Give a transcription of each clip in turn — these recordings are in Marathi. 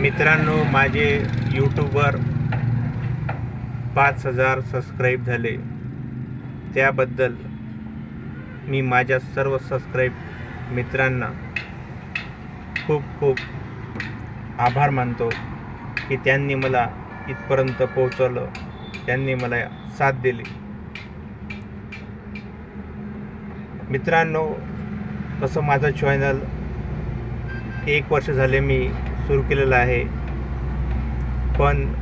मित्रांनो माझे यूट्यूबवर पाच हजार सबस्क्राईब झाले. त्याबद्दल मी माझ्या सर्व सबस्क्राईब मित्रांना खूप खूप आभार मानतो की त्यांनी मला इथपर्यंत पोहोचवलं. त्यांनी मला साथ दिली. मित्रांनो तसं माझं चॅनल एक वर्ष झाले मी सुरू केलेलं आहे. पण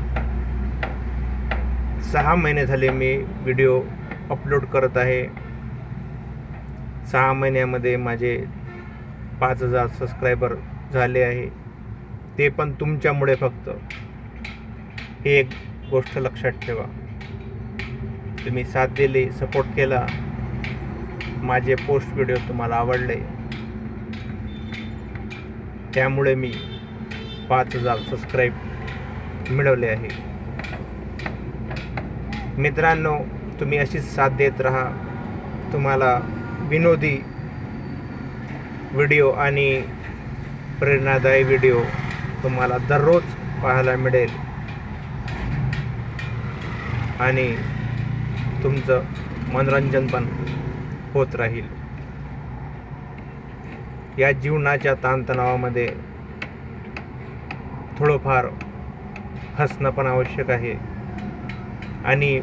सहा महिने झाले मी व्हिडिओ अपलोड करत आहे. सहा महिन्यामध्ये माझे पाच हजार सबस्क्रायबर झाले आहे. ते पण तुमच्यामुळे फक्त. हे एक गोष्ट लक्षात ठेवा. तुम्ही साथ दिली सपोर्ट केला. माझे पोस्ट व्हिडिओ तुम्हाला आवडले. त्यामुळे मी पाच हजार सबस्क्राईब मिळवले आहे. मित्रांनो तुम्ही अशीच साथ देत राहा. तुम्हाला विनोदी व्हिडिओ आणि प्रेरणादायी व्हिडिओ तुम्हाला दररोज पाहायला मिळेल. आणि तुमचं मनोरंजन पण होत राहील. या जीवनाच्या ताणतणावामध्ये थोडंफार हसणं पण आवश्यक आहे. आणि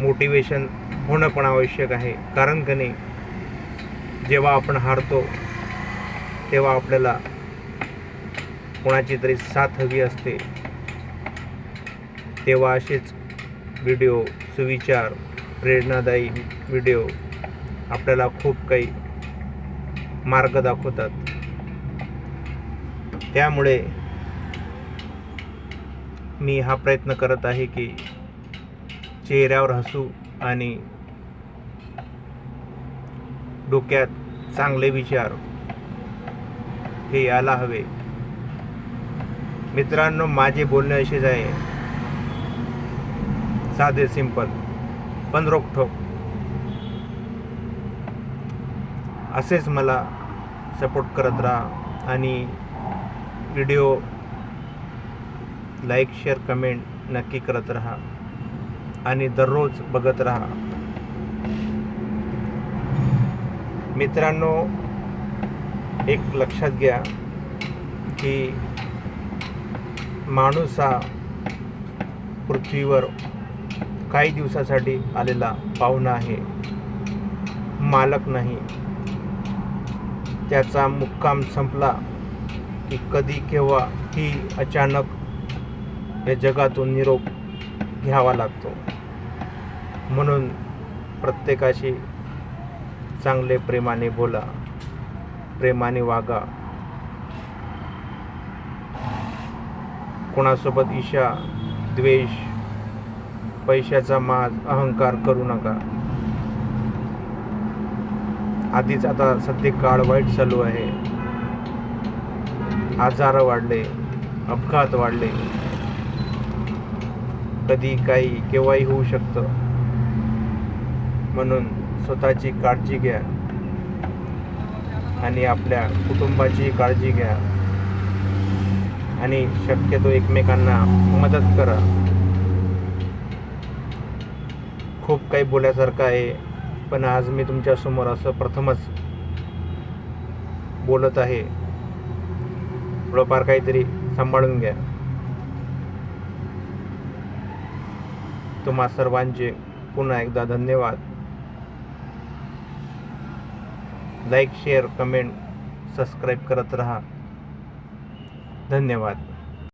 मोटिवेशन होणं पण आवश्यक आहे. कारण का नाही जेव्हा आपण हारतो तेव्हा आपल्याला कोणाची तरी साथ हवी असते. तेव्हा असेच व्हिडिओ सुविचार प्रेरणादायी व्हिडिओ आपल्याला खूप काही मार्ग दाखवतात. त्यामुळे मी हा प्रयत्न करत आहे की चेहऱ्यावर हसू आणि डोक्यात चांगले विचार हे यायला हवे. मित्रांनो माझे बोलणे असेच आहे. साधे सिंपल पण रोखठोक. असेच मला सपोर्ट करत राहा आणि व्हिडिओ लाईक शेअर कमेंट नक्की करत राहा. आणि दररोज बघत राहा. मित्रांनो एक लक्षात घ्या की माणूस हा पृथ्वीवर काही दिवसासाठी आलेला पाहुणा आहे. मालक नाही. त्याचा मुक्काम संपला की कधी केव्हा ही अचानक या जगातून निरोप घ्यावा लागतो. म्हणून प्रत्येकाशी चांगले प्रेमाने बोला. प्रेमाने वागा. कोणासोबत ईशा द्वेष पैशाचा माज अहंकार करू नका. आधीच आता सध्या काळ वाईट चालू आहे. आजार वाढले अपघात वाढले. कधी काही केव्हाही होऊ शकतं. म्हणून स्वतःची काळजी घ्या. आणि आपल्या कुटुंबाची काळजी घ्या. आणि शक्यतो एकमेकांना मदत करा. खूप काही बोलायसारखं आहे पण आज मी तुमच्यासमोर असं प्रथमच बोलत आहे. थोडंफार काहीतरी सांभाळून घ्या. तुम्हा सर्वांचे पुन्हा एकदा धन्यवाद. लाईक शेअर कमेंट सबस्क्राईब करत राहा. धन्यवाद.